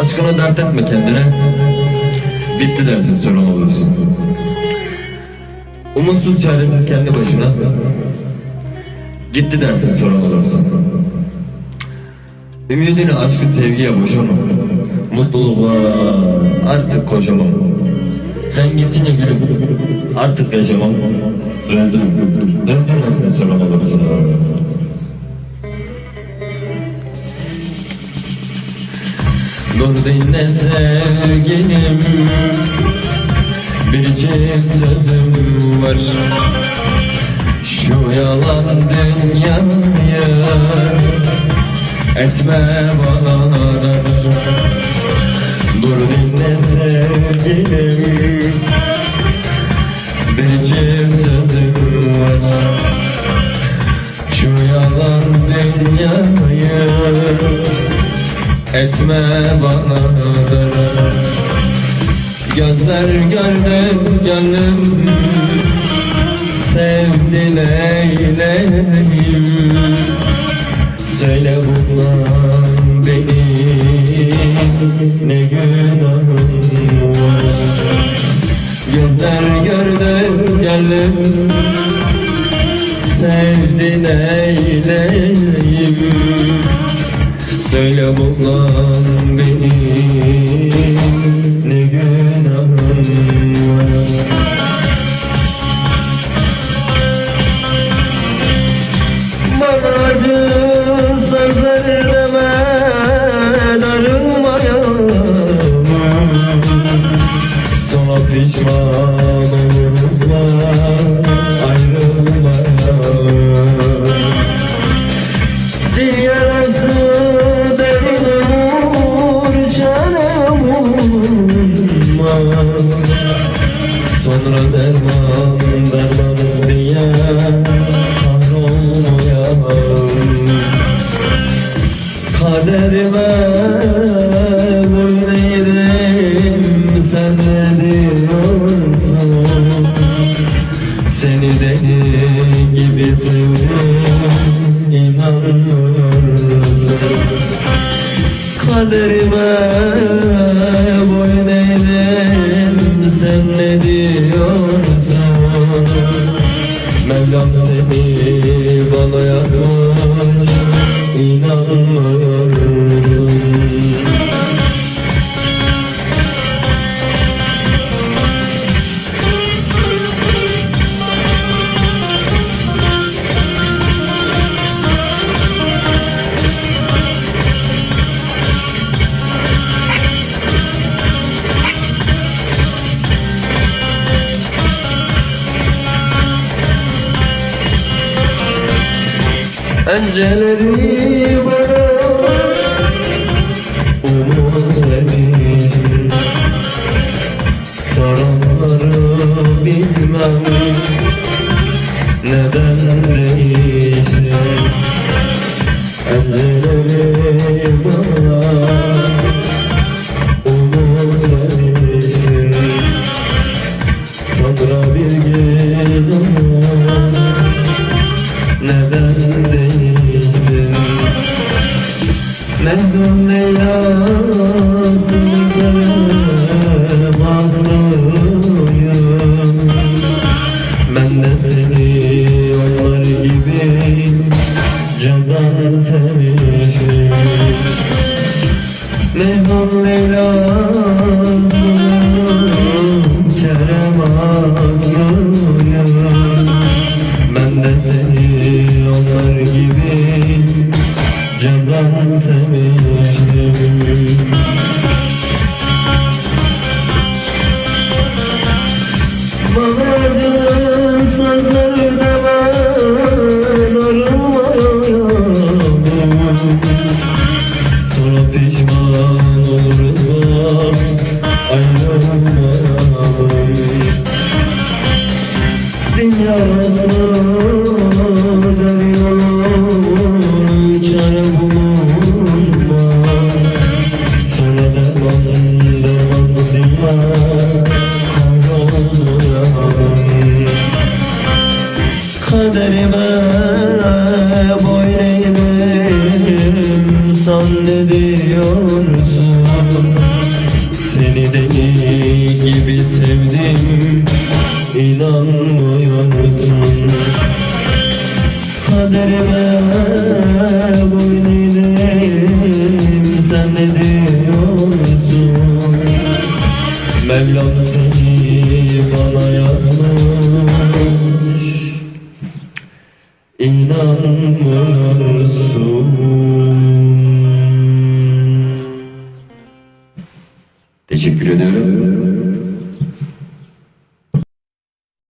Aşkına dert etme kendine. Bitti dersin sorun olursun. Umutsuz çaresiz kendi başına. Gitti dersin sorun olursun. Ümidini aşkı sevgiye boşama. Mutluluğa artık koşamam. Sen gittin ya gülüm. Artık yaşamam. Öldüm. Öldüm dersin sorun olursun. Dur dinle sevgilim? Biricik sözüm var. Şu yalan dünyayı Etme bana dar Dur dinle sevgilim. Biricik sözüm var. Şu yalan dünyayı etme bana. Gözler gördü gönlüm. Sevdi Leyla'yım Söyle bundan benim ne günahım var Gözler gördü gönlüm. Sevdi Leyla'yım Söyle bundan benim ne günahım var? Bana acı sözler deme darılmayalım Sonra pişman Sonra derman derman diye kahrolmayalım Kaderime boyun eğdim sen ne diyorsun? Seni deli gibi sevdim inanmıyorsun. Kaderime Mevlam Önceleri bana umut vermiştin Soranları bilmem. Neden değişti Önceleri bana umut vermiştin Sonra bir gün neden Mevdum Leyla Kerem mazluyum ben de seni onlar gibi candan sevmiştim ayrılmamış Dünyamı dönüyorum çare bulunmaz Sana derman derman bu dünya Sonra inanmıyorsun Kaderime boyun eğdim sen ne diyorsun? Mevlam seni bana yazmış. İnanmıyorsun. Teşekkür ediyorum